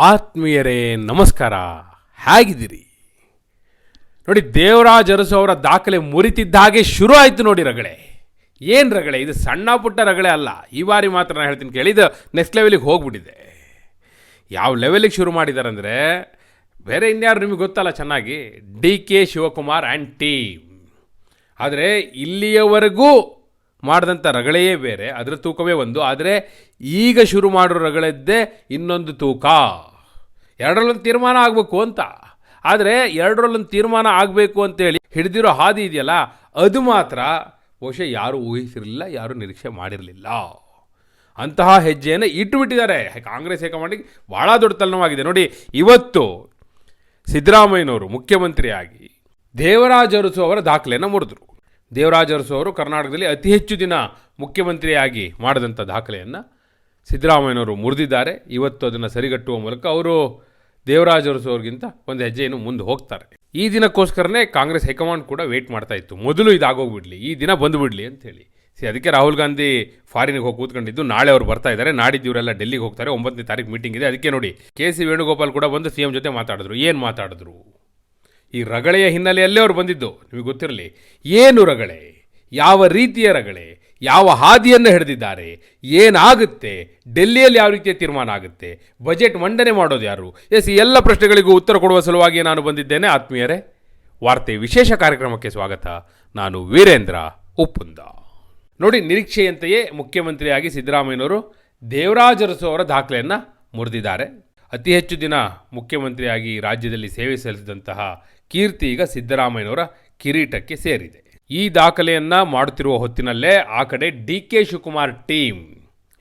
ಆತ್ಮೀಯರೇ, ನಮಸ್ಕಾರ. ಹೇಗಿದ್ದೀರಿ? ನೋಡಿ, ದೇವರಾಜ್ ಅರಸು ಅವರ ದಾಖಲೆ ಮುರಿತಿದ್ದ ಹಾಗೆ ಶುರು ಆಯಿತು ನೋಡಿ ರಗಳೆ. ಏನು ರಗಳೆ, ಇದು ಸಣ್ಣ ಪುಟ್ಟ ರಗಳೆ ಅಲ್ಲ. ಈ ಬಾರಿ ಮಾತ್ರ ನಾನು ಹೇಳ್ತೀನಿ ಕೇಳಿ, ಇದು ನೆಕ್ಸ್ಟ್ ಲೆವೆಲಿಗೆ ಹೋಗ್ಬಿಟ್ಟಿದೆ. ಯಾವ ಲೆವೆಲಿಗೆ ಶುರು ಮಾಡಿದ್ದಾರೆ ಅಂದರೆ ಬೇರೆ ಇನ್ಯಾರು ನಿಮಗೆ ಗೊತ್ತಲ್ಲ ಚೆನ್ನಾಗಿ, D K Shivakumar and team ಆದರೆ, ಇಲ್ಲಿಯವರೆಗೂ ಮಾಡಿದಂಥ ರಗಳೆಯೇ ಬೇರೆ, ಅದರ ತೂಕವೇ ಒಂದು. ಆದರೆ, ಈಗ ಶುರು ಮಾಡೋ ರಗಳೆದ್ದೇ ಇನ್ನೊಂದು ತೂಕ. ಎರಡರಲ್ಲೊಂದು ತೀರ್ಮಾನ ಆಗಬೇಕು ಅಂತ. ಆದರೆ ಎರಡರಲ್ಲೊಂದು ತೀರ್ಮಾನ ಆಗಬೇಕು ಅಂತೇಳಿ ಹಿಡಿದಿರೋ ಹಾದಿ ಇದೆಯಲ್ಲ, ಅದು ಮಾತ್ರ ಬಹುಶಃ ಯಾರೂ ಊಹಿಸಿರಲಿಲ್ಲ, ಯಾರೂ ನಿರೀಕ್ಷೆ ಮಾಡಿರಲಿಲ್ಲ. ಅಂತಹ ಹೆಜ್ಜೆಯನ್ನು ಇಟ್ಟುಬಿಟ್ಟಿದ್ದಾರೆ ಕಾಂಗ್ರೆಸ್ ಹೈಕಮಾಂಡಿಗೆ ಭಾಳ ದೊಡ್ಡ ತಲೆನೋವಾಗಿದೆ. ನೋಡಿ, ಇವತ್ತು ಸಿದ್ದರಾಮಯ್ಯನವರು ಮುಖ್ಯಮಂತ್ರಿಯಾಗಿ ದೇವರಾಜ ಅರಸು ಅವರ ದಾಖಲೆಯನ್ನು ಮುರಿದ್ರು. ದೇವರಾಜ ಅರಸು ಅವರು ಕರ್ನಾಟಕದಲ್ಲಿ ಅತಿ ಹೆಚ್ಚು ದಿನ ಮುಖ್ಯಮಂತ್ರಿಯಾಗಿ ಮಾಡಿದಂಥ ದಾಖಲೆಯನ್ನು ಸಿದ್ದರಾಮಯ್ಯನವರು ಮುರಿದಿದ್ದಾರೆ. ಇವತ್ತು ಅದನ್ನು ಸರಿಗಟ್ಟುವ ಮೂಲಕ ಅವರು ದೇವರಾಜ ಅರಸು ಒಂದು ಹೆಜ್ಜೆಯನ್ನು ಮುಂದೆ ಹೋಗ್ತಾರೆ. ಈ ದಿನಕ್ಕೋಸ್ಕರನೇ ಕಾಂಗ್ರೆಸ್ ಹೈಕಮಾಂಡ್ ಕೂಡ ವೆಯ್ಟ್ ಮಾಡ್ತಾ ಇತ್ತು. ಮೊದಲು ಇದಾಗೋಗ್ಬಿಡ್ಲಿ, ಈ ದಿನ ಬಂದುಬಿಡ್ಲಿ ಅಂತೇಳಿ ಸಿ, ಅದಕ್ಕೆ ರಾಹುಲ್ ಗಾಂಧಿ ಫಾರಿನಿಗೆ ಹೋಗಿ ಕೂತ್ಕೊಂಡಿದ್ದು, ನಾಳೆ ಅವ್ರು ಬರ್ತಾ ಇದ್ದಾರೆ ನಾಡಿದ್ದು ಇವರೆಲ್ಲ ಡೆಲ್ಲಿಗೆ ಹೋಗ್ತಾರೆ. ಒಂಬತ್ತನೇ ತಾರೀಕು ಮೀಟಿಂಗ್ ಇದೆ. ಅದಕ್ಕೆ ನೋಡಿ, ಕೆ ಸಿ ವೇಣುಗೋಪಾಲ್ ಕೂಡ ಬಂದು ಸಿ ಎಂ ಜೊತೆ ಮಾತಾಡಿದ್ರು. ಏನು ಮಾತಾಡಿದ್ರು? ಈ ರಗಳೆಯ ಹಿನ್ನೆಲೆಯಲ್ಲೇ ಅವ್ರು ಬಂದಿದ್ದು. ನಿಮಗೆ ಗೊತ್ತಿರಲಿ, ಏನು ರಗಳೆ? ಯಾವ ರೀತಿಯ ರಗಳೆ, ಯಾವ ಹಾದಿಯನ್ನು ಹಿಡಿದಿದ್ದಾರೆ, ಏನಾಗುತ್ತೆ, ಡೆಲ್ಲಿಯಲ್ಲಿ ಯಾವ ರೀತಿಯ ತೀರ್ಮಾನ ಆಗುತ್ತೆ, ಬಜೆಟ್ ಮಂಡನೆ ಮಾಡೋದು ಯಾರು? ಎಸ್ ಎಲ್ಲ ಪ್ರಶ್ನೆಗಳಿಗೂ ಉತ್ತರ ಕೊಡುವ ಸಲುವಾಗಿ ನಾನು ಬಂದಿದ್ದೇನೆ. ಆತ್ಮೀಯರೇ, ವಾರ್ತೆ ವಿಶೇಷ ಕಾರ್ಯಕ್ರಮಕ್ಕೆ ಸ್ವಾಗತ. ನಾನು ವೀರೇಂದ್ರ ಉಪ್ಪುಂದ. ನೋಡಿ, ನಿರೀಕ್ಷೆಯಂತೆಯೇ ಮುಖ್ಯಮಂತ್ರಿಯಾಗಿ ಸಿದ್ದರಾಮಯ್ಯನವರು ದೇವರಾಜ ಅರಸು ಅವರ ದಾಖಲೆಯನ್ನು ಮುರಿದಿದ್ದಾರೆ. ಅತಿ ಹೆಚ್ಚು ದಿನ ಮುಖ್ಯಮಂತ್ರಿಯಾಗಿ ರಾಜ್ಯದಲ್ಲಿ ಸೇವೆ ಸಲ್ಲಿಸಿದಂತಹ ಕೀರ್ತಿ ಈಗ ಸಿದ್ದರಾಮಯ್ಯನವರ ಕಿರೀಟಕ್ಕೆ ಸೇರಿದೆ. ಈ ದಾಖಲೆಯನ್ನು ಮಾಡುತ್ತಿರುವ ಹೊತ್ತಿನಲ್ಲೇ ಆ ಕಡೆ ಡಿ ಕೆ ಶಿವಕುಮಾರ್ ಟೀಮ್,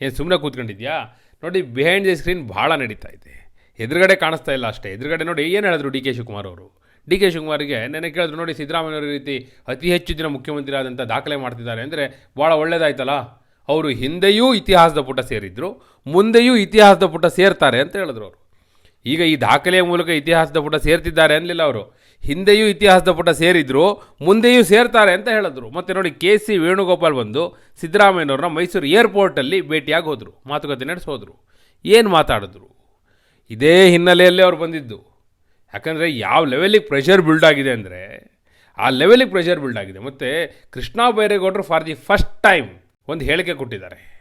ಏನು ಸುಮ್ಮನೆ ಕೂತ್ಕೊಂಡಿದ್ಯಾ? ನೋಡಿ ಬಿಹೈಂಡ್ ದಿ ಸ್ಕ್ರೀನ್ ಭಾಳ ನಡೀತಾ ಇದೆ. ಎದುರುಗಡೆ ಕಾಣಿಸ್ತಾ ಇಲ್ಲ ಅಷ್ಟೇ. ಎದುರುಗಡೆ ನೋಡಿ ಏನು ಹೇಳಿದ್ರು ಡಿ ಕೆ ಶಿವಕುಮಾರ್ ಅವರು? ಡಿ ಕೆ ಶಿವಕುಮಾರ್ಗೆ ನೆನೆ ಕೇಳಿದ್ರು, ನೋಡಿ ಸಿದ್ದರಾಮಯ್ಯವ್ರ ರೀತಿ ಅತಿ ಹೆಚ್ಚು ದಿನ ಮುಖ್ಯಮಂತ್ರಿ ಆದಂಥ ದಾಖಲೆ ಮಾಡ್ತಿದ್ದಾರೆ ಅಂದರೆ ಭಾಳ ಒಳ್ಳೇದಾಯ್ತಲ್ಲ? ಅವರು ಹಿಂದೆಯೂ ಇತಿಹಾಸದ ಪುಟ ಸೇರಿದ್ರು, ಮುಂದೆಯೂ ಇತಿಹಾಸದ ಪುಟ ಸೇರ್ತಾರೆ ಅಂತ ಹೇಳಿದ್ರು ಅವರು. ಈಗ ಈ ದಾಖಲೆಯ ಮೂಲಕ ಇತಿಹಾಸದ ಪುಟ ಸೇರ್ತಿದ್ದಾರೆ ಅನ್ನಲಿಲ್ಲ ಅವರು. ಹಿಂದೆಯೂ ಇತಿಹಾಸದ ಪುಟ ಸೇರಿದ್ರು, ಮುಂದೆಯೂ ಸೇರ್ತಾರೆ ಅಂತ ಹೇಳಿದ್ರು. ಮತ್ತು ನೋಡಿ, ಕೆ ಸಿ ವೇಣುಗೋಪಾಲ್ ಬಂದು ಸಿದ್ದರಾಮಯ್ಯನವ್ರನ್ನ ಮೈಸೂರು ಏರ್ಪೋರ್ಟಲ್ಲಿ ಭೇಟಿಯಾಗಿ ಹೋದರು, ಮಾತುಕತೆ ನಡೆಸೋದ್ರು ಏನು ಮಾತಾಡಿದ್ರು? ಇದೇ ಹಿನ್ನೆಲೆಯಲ್ಲಿ ಅವ್ರು ಬಂದಿದ್ದು. ಯಾಕಂದರೆ ಯಾವ ಲೆವೆಲಿಗೆ ಪ್ರೆಷರ್ ಬಿಲ್ಡ್ ಆಗಿದೆ ಅಂದರೆ, ಆ ಲೆವೆಲಿಗೆ ಪ್ರೆಷರ್ ಬಿಲ್ಡ್ ಆಗಿದೆ. ಮತ್ತು ಕೃಷ್ಣ ಬೈರೇಗೌಡರು ಫಾರ್ ದಿ ಫಸ್ಟ್ ಟೈಮ್ ಒಂದು ಹೇಳಿಕೆ ಕೊಟ್ಟಿದ್ದಾರೆ.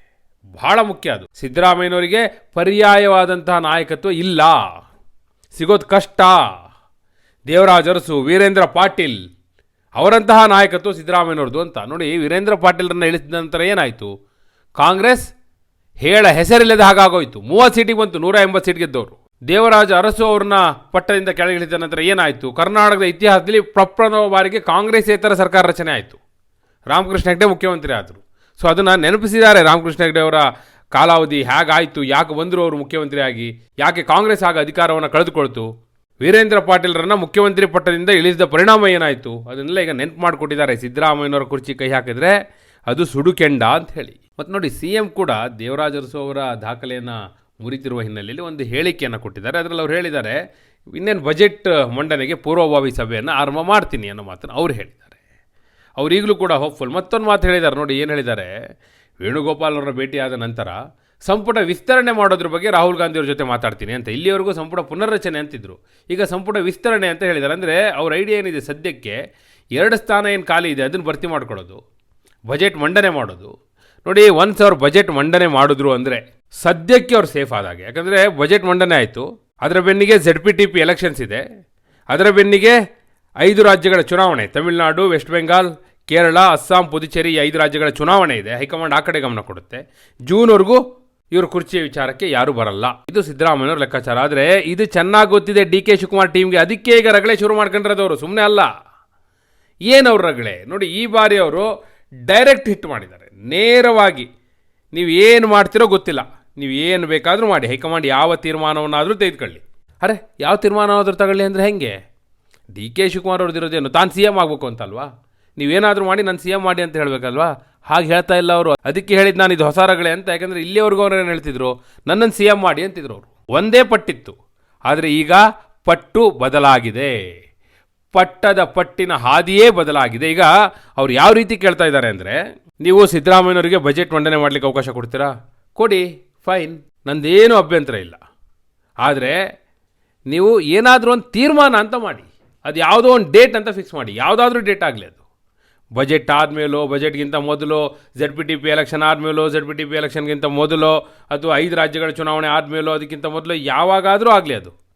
ಬಹಳ ಮುಖ್ಯ ಅದು. ಸಿದ್ದರಾಮಯ್ಯನವರಿಗೆ ಪರ್ಯಾಯವಾದಂತಹ ನಾಯಕತ್ವ ಇಲ್ಲ. ಸಿಗೋದು ಕಷ್ಟ. ದೇವರಾಜ್ ಅರಸು ವೀರೇಂದ್ರ ಪಾಟೀಲ್ ಅವರಂತಹ ನಾಯಕತ್ವ ಸಿದ್ದರಾಮಯ್ಯನವ್ರದ್ದು ಅಂತ. ನೋಡಿ, ವೀರೇಂದ್ರ ಪಾಟೀಲ್ರನ್ನ ಇಳಿಸಿದ ನಂತರ ಏನಾಯಿತು? ಕಾಂಗ್ರೆಸ್ ಹೇಳ ಹೆಸರಿಲ್ಲದ ಹಾಗಾಗೋಯ್ತು. ಮೂವತ್ತು ಸೀಟಿಗೆ ಬಂತು, ನೂರ ಎಂಬತ್ತು ಸೀಟ್ ಗೆದ್ದವರು. ದೇವರಾಜ ಅರಸು ಅವ್ರನ್ನ ಪಟ್ಟದಿಂದ ಕೆಳಗಿಳಿದ ನಂತರ ಏನಾಯಿತು? ಕರ್ನಾಟಕದ ಇತಿಹಾಸದಲ್ಲಿ ಪ್ರಪ್ರಥಮ ಬಾರಿಗೆ ಕಾಂಗ್ರೆಸ್ಸೇತರ ಸರ್ಕಾರ ರಚನೆ ಆಯಿತು. ರಾಮಕೃಷ್ಣ ಹೆಗ್ಡೆ ಮುಖ್ಯಮಂತ್ರಿ ಆದರು ಸೊ ಅದನ್ನು ನೆನಪಿಸಿದ್ದಾರೆ ರಾಮಕೃಷ್ಣ ಹೆಗ್ಡೆ ಅವರ ಕಾಲಾವಧಿ ಹೇಗಾಯಿತು, ಯಾಕೆ ಬಂದರು ಅವರು ಮುಖ್ಯಮಂತ್ರಿಯಾಗಿ, ಯಾಕೆ ಕಾಂಗ್ರೆಸ್ ಆಗ ಅಧಿಕಾರವನ್ನು ಕಳೆದುಕೊಳ್ತು? ವೀರೇಂದ್ರ ಪಾಟೀಲ್ರನ್ನ ಮುಖ್ಯಮಂತ್ರಿ ಪಟ್ಟದಿಂದ ಇಳಿಸಿದ ಪರಿಣಾಮ ಏನಾಯಿತು? ಅದನ್ನೆಲ್ಲ ಈಗ ನೆನಪು ಮಾಡಿಕೊಟ್ಟಿದ್ದಾರೆ ಸಿದ್ದರಾಮಯ್ಯನವರ ಕುರ್ಚಿ ಕೈ ಹಾಕಿದ್ರೆ ಅದು ಸುಡುಕೆಂಡ ಅಂತ ಹೇಳಿ. ಮತ್ತು ನೋಡಿ, ಸಿ ಎಂ ಕೂಡ ದೇವರಾಜ ಅರಸು ಅವರ ದಾಖಲೆಯನ್ನು ಮುರಿತಿರುವ ಹಿನ್ನೆಲೆಯಲ್ಲಿ ಒಂದು ಹೇಳಿಕೆಯನ್ನು ಕೊಟ್ಟಿದ್ದಾರೆ. ಅದರಲ್ಲಿ ಅವ್ರು ಹೇಳಿದ್ದಾರೆ, ಇನ್ನೇನು ಬಜೆಟ್ ಮಂಡನೆಗೆ ಪೂರ್ವಭಾವಿ ಸಭೆಯನ್ನು ಆರಂಭ ಮಾಡ್ತೀನಿ ಅನ್ನೋ ಮಾತನ್ನು ಅವ್ರು ಹೇಳಿದ್ದಾರೆ. ಅವ್ರು ಈಗಲೂ ಕೂಡ ಹೋಪ್ಫುಲ್ ಮತ್ತೊಂದು ಮಾತು ಹೇಳಿದ್ದಾರೆ ನೋಡಿ ಏನು ಹೇಳಿದ್ದಾರೆ ವೇಣುಗೋಪಾಲ್ ಅವರನ್ನ ಭೇಟಿಯಾದ ನಂತರ ಸಂಪುಟ ವಿಸ್ತರಣೆ ಮಾಡೋದ್ರ ಬಗ್ಗೆ ರಾಹುಲ್ ಗಾಂಧಿ ಅವ್ರ ಜೊತೆ ಮಾತಾಡ್ತೀನಿ ಅಂತ. ಇಲ್ಲಿವರೆಗೂ ಸಂಪುಟ ಪುನರ್ರಚನೆ ಅಂತಿದ್ರು. ಈಗ ಸಂಪುಟ ವಿಸ್ತರಣೆ ಅಂತ ಹೇಳಿದ್ದಾರೆ ಅಂದರೆ ಅವ್ರ ಐಡಿಯಾ ಏನಿದೆ ಸದ್ಯಕ್ಕೆ? ಎರಡು ಸ್ಥಾನ ಏನು ಖಾಲಿ ಇದೆ, ಅದನ್ನು ಭರ್ತಿ ಮಾಡ್ಕೊಳ್ಳೋದು. ಬಜೆಟ್ ಮಂಡನೆ ಮಾಡೋದು. ನೋಡಿ ಒನ್ಸ್ ಅವ್ರು ಬಜೆಟ್ ಮಂಡನೆ ಮಾಡಿದ್ರು ಅಂದರೆ ಸದ್ಯಕ್ಕೆ ಅವ್ರು ಸೇಫ್ ಆದಾಗೆ ಯಾಕಂದರೆ ಬಜೆಟ್ ಮಂಡನೆ ಆಯಿತು. ಅದರ ಬೆನ್ನಿಗೆ Z P T P elections ಇದೆ. ಅದರ ಬೆನ್ನಿಗೆ ಐದು ರಾಜ್ಯಗಳ ಚುನಾವಣೆ, ತಮಿಳುನಾಡು ವೆಸ್ಟ್ ಬೆಂಗಾಲ್ ಕೇರಳ, ಅಸ್ಸಾಂ, ಪುದುಚೇರಿ ಈ ಐದು ರಾಜ್ಯಗಳ ಚುನಾವಣೆ ಇದೆ. ಹೈಕಮಾಂಡ್ ಆ ಕಡೆ ಗಮನ ಕೊಡುತ್ತೆ. ಜೂನ್ವರೆಗೂ ಇವರು ಕುರ್ಚಿಯ ವಿಚಾರಕ್ಕೆ ಯಾರು ಬರಲ್ಲ. ಇದು ಸಿದ್ದರಾಮಯ್ಯವ್ರ ಲೆಕ್ಕಾಚಾರ. ಆದರೆ ಇದು ಚೆನ್ನಾಗಿ ಗೊತ್ತಿದೆ ಡಿ ಕೆ ಶಿವಕುಮಾರ್ ಟೀಮ್ಗೆ. ಅದಕ್ಕೆ ಈಗ ರಗಳೆ ಶುರು ಮಾಡ್ಕೊಂಡಿರೋದವರು ಸುಮ್ಮನೆ ಅಲ್ಲ. ಏನು ಅವ್ರ ರಗಳೆ? ನೋಡಿ, ಈ ಬಾರಿ ಅವರು ಡೈರೆಕ್ಟ್ ಹಿಟ್ ಮಾಡಿದ್ದಾರೆ. ನೇರವಾಗಿ. ನೀವು ಏನು ಮಾಡ್ತಿರೋ ಗೊತ್ತಿಲ್ಲ. ನೀವು ಏನು ಬೇಕಾದರೂ ಮಾಡಿ. ಹೈಕಮಾಂಡ್ ಯಾವ ತೀರ್ಮಾನವನ್ನಾದರೂ ತೆಗೆದುಕೊಳ್ಳಿ. ಅರೆ, ಯಾವ ತೀರ್ಮಾನವಾದರೂ ತಗೊಳ್ಳಿ ಅಂದರೆ ಹೆಂಗೆ? ಡಿ ಕೆ ಶಿವಕುಮಾರ್ ಅವ್ರದ್ದು ಇರೋದೇನು ತಾನು ಸಿ ಎಂ ಆಗಬೇಕು ಅಂತಲ್ವಾ? ನೀವೇನಾದರೂ ಮಾಡಿ ನಾನು ಸಿ ಎಂ ಮಾಡಿ ಅಂತ ಹೇಳಬೇಕಲ್ವಾ? ಹಾಗೆ ಹೇಳ್ತಾ ಇಲ್ಲ ಅವರು. ಅದಕ್ಕೆ ಹೇಳಿದ್ದು ನಾನು ಇದು ಹೊಸ ರಗಳೆ ಅಂತ, ಯಾಕಂದರೆ ಇಲ್ಲಿವರೆಗೂ ಅವ್ರು ಏನು ಹೇಳ್ತಿದ್ರು? ನನ್ನನ್ನು ಸಿ ಎಂ ಮಾಡಿ ಅಂತಿದ್ರು ಅವರು. ಒಂದೇ ಪಟ್ಟಿತ್ತು. ಆದರೆ ಈಗ ಪಟ್ಟು ಬದಲಾಗಿದೆ. ಪಟ್ಟದ ಪಟ್ಟಿನ ಹಾದಿಯೇ ಬದಲಾಗಿದೆ. ಈಗ ಅವ್ರು ಯಾವ ರೀತಿ ಕೇಳ್ತಾ ಇದ್ದಾರೆ ಅಂದರೆ, ನೀವು ಸಿದ್ದರಾಮಯ್ಯನವರಿಗೆ ಬಜೆಟ್ ಮಂಡನೆ ಮಾಡಲಿಕ್ಕೆ ಅವಕಾಶ ಕೊಡ್ತೀರಾ? ಕೊಡಿ ಫೈನ್ ನಂದೇನು ಅಭ್ಯಂತರ ಇಲ್ಲ. ಆದರೆ ನೀವು ಏನಾದರೂ ಒಂದು ತೀರ್ಮಾನ ಅಂತ ಮಾಡಿ. ಅದು ಯಾವುದೋ ಒಂದು ಡೇಟ್ ಅಂತ ಫಿಕ್ಸ್ ಮಾಡಿ. ಯಾವುದಾದ್ರೂ ಡೇಟ್ ಆಗಲಿ ಅದು. ಬಜೆಟ್ ಆದಮೇಲೋ ಬಜೆಟ್ಗಿಂತ ಮೊದಲು Z P T P election ಆದಮೇಲೋ Z P T P ಎಲೆಕ್ಷನ್ಗಿಂತ ಮೊದಲು, ಅಥವಾ ಐದು ರಾಜ್ಯಗಳ ಚುನಾವಣೆ ಆದಮೇಲೋ, ಅದಕ್ಕಿಂತ ಮೊದಲು, ಯಾವಾಗಾದರೂ ಆಗಲಿ ಅದು.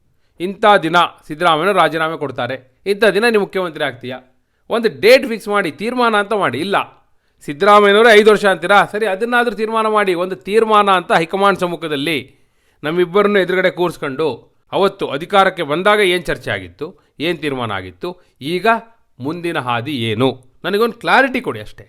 ಇಂಥ ದಿನ ಸಿದ್ದರಾಮಯ್ಯ ರಾಜೀನಾಮೆ ಕೊಡ್ತಾರೆ. ಇಂಥ ದಿನ ನೀವು ಮುಖ್ಯಮಂತ್ರಿ ಆಗ್ತೀಯಾ? ಒಂದು ಡೇಟ್ ಫಿಕ್ಸ್ ಮಾಡಿ, ತೀರ್ಮಾನ ಅಂತ ಮಾಡಿ, ಇಲ್ಲ. ಸಿದ್ದರಾಮಯ್ಯನವರೇ ಐದು ವರ್ಷ ಅಂತೀರಾ? ಸರಿ, ಅದನ್ನಾದರೂ ತೀರ್ಮಾನ ಮಾಡಿ, ಒಂದು ತೀರ್ಮಾನ ಅಂತ ಹೈಕಮಾಂಡ್ ಸಮ್ಮುಖದಲ್ಲಿ ನಮ್ಮಿಬ್ಬರನ್ನು ಎದುರುಗಡೆ ಕೂರಿಸ್ಕೊಂಡು, ಅವತ್ತು ಅಧಿಕಾರಕ್ಕೆ ಬಂದಾಗ ಏನು ಚರ್ಚೆ ಆಗಿತ್ತು? ಏನು ತೀರ್ಮಾನ ಆಗಿತ್ತು? ಈಗ ಮುಂದಿನ ಹಾದಿ ಏನು? ನನಗೊಂದು ಕ್ಲಾರಿಟಿ ಕೊಡಿ ಅಷ್ಟೇ.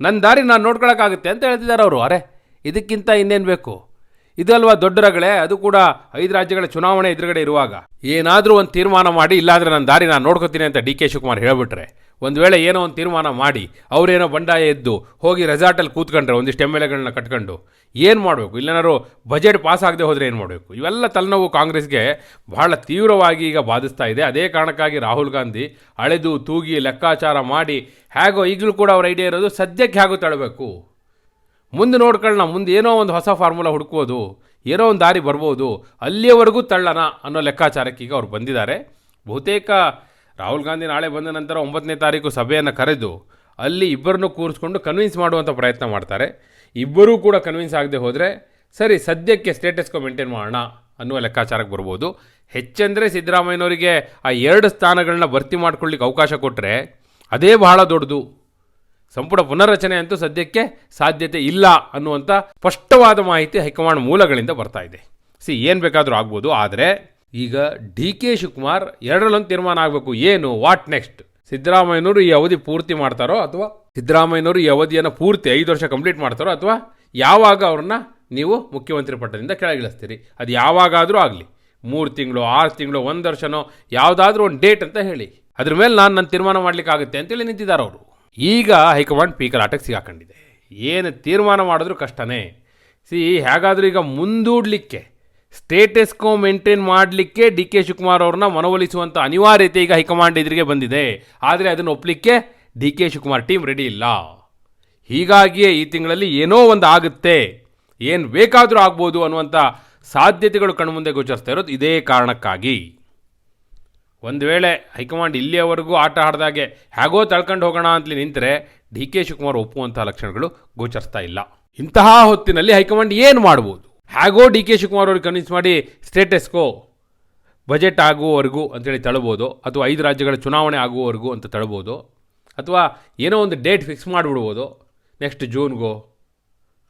ನನ್ನ ದಾರಿ ನಾನು ನೋಡ್ಕೊಳಕ್ಕಾಗುತ್ತೆ ಅಂತ ಹೇಳ್ತಿದ್ದಾರೆ ಅವರು, ಅರೆ, ಇದಕ್ಕಿಂತ ಇನ್ನೇನು ಬೇಕು? ಇದಲ್ವಾ ದೊಡ್ಡ ರಗಳೆ? ಅದು ಕೂಡ ಐದು ರಾಜ್ಯಗಳ ಚುನಾವಣೆ ಎದುರುಗಡೆ ಇರುವಾಗ. ಏನಾದರೂ ಒಂದು ತೀರ್ಮಾನ ಮಾಡಿ, ಇಲ್ಲಾಂದರೆ ನನ್ನ ದಾರಿ ನಾನು ನೋಡ್ಕೋತೀನಿ ಅಂತ ಡಿ ಕೆ ಶಿವಕುಮಾರ್ ಹೇಳಿಬಿಟ್ರೆ, ಒಂದು ವೇಳೆ ಏನೋ ಒಂದು ತೀರ್ಮಾನ ಮಾಡಿ, ಅವರೇನೋ ಬಂಡಾಯ ಎದ್ದು ಹೋಗಿ ರೆಸಾರ್ಟಲ್ಲಿ ಕೂತ್ಕೊಂಡ್ರೆ, ಒಂದಿಷ್ಟು ಎಂ ಎಲ್ ಎಗಳನ್ನ ಕಟ್ಕೊಂಡು, ಏನು ಮಾಡಬೇಕು? ಇಲ್ಲೇನಾದ್ರು ಬಜೆಟ್ ಪಾಸ್ ಆಗದೆ ಹೋದರೆ ಏನು ಮಾಡಬೇಕು? ಇವೆಲ್ಲ ತಲೆನೋವು ಕಾಂಗ್ರೆಸ್ಗೆ ಬಹಳ ತೀವ್ರವಾಗಿ ಈಗ ಬಾಧಿಸ್ತಾ ಇದೆ. ಅದೇ ಕಾರಣಕ್ಕಾಗಿ ರಾಹುಲ್ ಗಾಂಧಿ ಅಳೆದು, ತೂಗಿ, ಲೆಕ್ಕಾಚಾರ ಮಾಡಿ, ಹೇಗೋ ಈಗಲೂ ಕೂಡ ಅವ್ರ ಐಡಿಯಾ ಇರೋದು ಸದ್ಯಕ್ಕೆ ಹೇಗೋ ತಳಬೇಕು ಮುಂದೆ ನೋಡ್ಕೊಳ್ಳೋಣ, ಮುಂದೆ ಏನೋ ಒಂದು ಹೊಸ ಫಾರ್ಮುಲಾ ಹುಡುಕೋದು ಏನೋ ಒಂದು ದಾರಿ ಬರ್ಬೋದು, ಅಲ್ಲಿಯವರೆಗೂ ತಳ್ಳೋಣ ಅನ್ನೋ ಲೆಕ್ಕಾಚಾರಕ್ಕೆ ಈಗ ಅವ್ರು ಬಂದಿದ್ದಾರೆ. ಬಹುತೇಕ ರಾಹುಲ್ ಗಾಂಧಿ ನಾಳೆ ಬಂದ ನಂತರ ಒಂಬತ್ತನೇ ತಾರೀಕು ಸಭೆಯನ್ನು ಕರೆದು ಅಲ್ಲಿ ಇಬ್ಬರನ್ನು ಕೂರಿಸ್ಕೊಂಡು ಕನ್ವಿನ್ಸ್ ಮಾಡುವಂಥ ಪ್ರಯತ್ನ ಮಾಡ್ತಾರೆ. ಇಬ್ಬರೂ ಕೂಡ ಕನ್ವಿನ್ಸ್ ಆಗದೆ ಹೋದರೆ ಸರಿ, ಸದ್ಯಕ್ಕೆ ಸ್ಟೇಟಸ್ಕೋ ಮೇಂಟೈನ್ ಮಾಡೋಣ ಅನ್ನುವ ಲೆಕ್ಕಾಚಾರಕ್ಕೆ ಬರ್ಬೋದು. ಹೆಚ್ಚೆಂದರೆ ಸಿದ್ದರಾಮಯ್ಯನವರಿಗೆ ಆ ಎರಡು ಸ್ಥಾನಗಳನ್ನ ಭರ್ತಿ ಮಾಡ್ಕೊಳ್ಳಿಕ್ಕೆ ಅವಕಾಶ ಕೊಟ್ಟರೆ ಅದೇ ಬಹಳ ದೊಡ್ಡದು. ಸಂಪುಟ ಪುನರ್ರಚನೆ ಅಂತೂ ಸದ್ಯಕ್ಕೆ ಸಾಧ್ಯತೆ ಇಲ್ಲ ಅನ್ನುವಂಥ ಸ್ಪಷ್ಟವಾದ ಮಾಹಿತಿ ಹೈಕಮಾಂಡ್ ಮೂಲಗಳಿಂದ ಬರ್ತಾ ಇದೆ. ಸಿ, ಏನು ಬೇಕಾದರೂ ಆಗ್ಬೋದು, ಆದರೆ ಈಗ ಡಿ ಕೆ ಶಿವಕುಮಾರ್ ಎರಡರಲ್ಲೊಂದು ತೀರ್ಮಾನ ಆಗಬೇಕು. ಏನು ವಾಟ್ ನೆಕ್ಸ್ಟ್ ಸಿದ್ದರಾಮಯ್ಯನವರು ಈ ಅವಧಿ ಪೂರ್ತಿ ಮಾಡ್ತಾರೋ ಅಥವಾ ಸಿದ್ದರಾಮಯ್ಯನವರು ಈ ಅವಧಿಯನ್ನು ಪೂರ್ತಿ ಐದು ವರ್ಷ ಕಂಪ್ಲೀಟ್ ಮಾಡ್ತಾರೋ ಅಥವಾ ಯಾವಾಗ ಅವ್ರನ್ನ ನೀವು ಮುಖ್ಯಮಂತ್ರಿ ಪಟ್ಟದಿಂದ ಕೆಳಗಿಳಿಸ್ತೀರಿ? ಅದು ಯಾವಾಗಾದರೂ ಆಗಲಿ. ಮೂರು ತಿಂಗಳು, ಆರು ತಿಂಗಳು, ಒಂದು ವರ್ಷನೋ, ಯಾವುದಾದ್ರೂ ಒಂದು ಡೇಟ್ ಅಂತ ಹೇಳಿ. ಅದ್ರ ಮೇಲೆ ನಾನು ನನ್ನ ತೀರ್ಮಾನ ಮಾಡಲಿಕ್ಕಾಗುತ್ತೆ ಅಂತೇಳಿ ನಿಂತಿದ್ದಾರೆ ಅವರು. ಈಗ ಹೈಕಮಾಂಡ್ ಪೀಕಲಾಟಕ್ಕೆ ಸಿಗಾಕೊಂಡಿದೆ. ಏನು ತೀರ್ಮಾನ ಮಾಡಿದ್ರು ಕಷ್ಟನೇ. ಸಿ, ಹೇಗಾದರೂ ಈಗ ಮುಂದೂಡಲಿಕ್ಕೆ ಸ್ಟೇಟಸ್ಕೋ ಮೇಂಟೈನ್ ಮಾಡಲಿಕ್ಕೆ ಡಿ ಕೆ ಶಿವಕುಮಾರ್ ಅವ್ರನ್ನ ಮನವೊಲಿಸುವಂಥ ಅನಿವಾರ್ಯತೆ ಈಗ ಹೈಕಮಾಂಡ್ ಎದುರಿಗೆ ಬಂದಿದೆ. ಆದರೆ ಅದನ್ನು ಒಪ್ಪಲಿಕ್ಕೆ D K Shivakumar team ready ಇಲ್ಲ. ಹೀಗಾಗಿಯೇ ಈ ತಿಂಗಳಲ್ಲಿ ಏನೋ ಒಂದು ಆಗುತ್ತೆ. ಏನು ಬೇಕಾದರೂ ಆಗ್ಬೋದು ಅನ್ನುವಂಥ ಸಾಧ್ಯತೆಗಳು ಕಣ್ಮುಂದೆ ಗೋಚರಿಸ್ತಾ ಇರೋದು ಇದೇ ಕಾರಣಕ್ಕಾಗಿ. ಒಂದು ವೇಳೆ ಹೈಕಮಾಂಡ್ ಇಲ್ಲಿಯವರೆಗೂ ಆಟ ಆಡಿದಾಗೆ ಹೇಗೋ ತಳ್ಕೊಂಡು ಹೋಗೋಣ ಅಂತಲೇ ನಿಂತರೆ ಡಿ ಕೆ ಶಿವಕುಮಾರ್ ಒಪ್ಪುವಂಥ ಲಕ್ಷಣಗಳು ಗೋಚರಿಸ್ತಾ ಇಲ್ಲ. ಇಂತಹ ಹೊತ್ತಿನಲ್ಲಿ ಹೈಕಮಾಂಡ್ ಏನು ಮಾಡ್ಬೋದು? ಹೇಗೋ ಡಿ ಕೆ ಶಿವಕುಮಾರ್ ಅವ್ರಿಗೆ ಕನ್ವಿನ್ಸ್ ಮಾಡಿ ಸ್ಟೇಟಸ್ಗೋ ಬಜೆಟ್ ಆಗುವವರೆಗೂ ಅಂತೇಳಿ ತಳ್ಬೋದು, ಅಥವಾ ಐದು ರಾಜ್ಯಗಳ ಚುನಾವಣೆ ಆಗುವವರೆಗೂ ಅಂತ ತಳ್ಬೋದು, ಅಥವಾ ಏನೋ ಒಂದು ಡೇಟ್ ಫಿಕ್ಸ್ ಮಾಡಿಬಿಡ್ಬೋದು ನೆಕ್ಸ್ಟ್ ಜೂನ್ಗೋ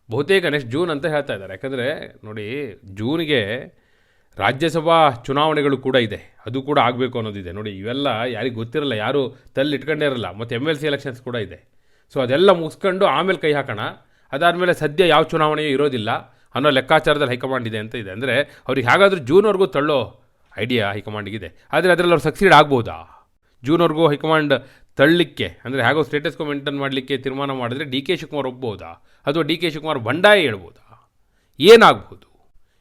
ಬಹುತೇಕ ನೆಕ್ಸ್ಟ್ ಜೂನ್ ಅಂತ ಹೇಳ್ತಾ ಇದ್ದಾರೆ. ಯಾಕಂದರೆ ನೋಡಿ ಜೂನ್ಗೆ ರಾಜ್ಯಸಭಾ ಚುನಾವಣೆಗಳು ಕೂಡ ಇದೆ. ಅದು ಕೂಡ ಆಗಬೇಕು ಅನ್ನೋದಿದೆ. ನೋಡಿ, ಇವೆಲ್ಲ ಯಾರಿಗೆ ಗೊತ್ತಿರಲ್ಲ, ಯಾರು ತಲ್ಲಿ ಇಟ್ಕೊಂಡೇ ಇರಲ್ಲ, ಮತ್ತು ಎಂ ಎಲ್ ಸಿ ಎಲೆಕ್ಷನ್ಸ್ ಕೂಡ ಇದೆ. ಸೊ ಅದೆಲ್ಲ ಮುಗಿಸ್ಕೊಂಡು ಆಮೇಲೆ ಕೈ ಹಾಕೋಣ. ಅದಾದಮೇಲೆ ಸದ್ಯ ಯಾವ ಚುನಾವಣೆಯೂ ಇರೋದಿಲ್ಲ ಅನ್ನೋ ಲೆಕ್ಕಾಚಾರದಲ್ಲಿ ಹೈಕಮಾಂಡ್ ಇದೆ ಅಂತ ಇದೆ. ಅಂದರೆ ಅವ್ರಿಗೆ ಹೇಗಾದರೂ ಜೂನ್ವರೆಗೂ ತಳ್ಳೋ ಐಡಿಯಾ ಹೈಕಮಾಂಡಿಗಿದೆ. ಆದರೆ ಅದರಲ್ಲಿ ಅವ್ರು ಸಕ್ಸೀಡ್ ಆಗ್ಬೋದಾ? ಜೂನ್ವರೆಗೂ ಹೈಕಮಾಂಡ್ ತಳ್ಳಲಿಕ್ಕೆ ಅಂದರೆ ಹೇಗೋ ಸ್ಟೇಟಸ್ಕೋ ಮೇಂಟೈನ್ ಮಾಡಲಿಕ್ಕೆ ತೀರ್ಮಾನ ಮಾಡಿದ್ರೆ ಡಿ ಕೆ ಶಿವಕುಮಾರ್ ಒಪ್ಬೋದಾ? ಅಥವಾ ಡಿ ಕೆ ಶಿವಕುಮಾರ್ ಬಂಡಾಯ ಹೇಳ್ಬೋದಾ? ಏನಾಗ್ಬೋದು?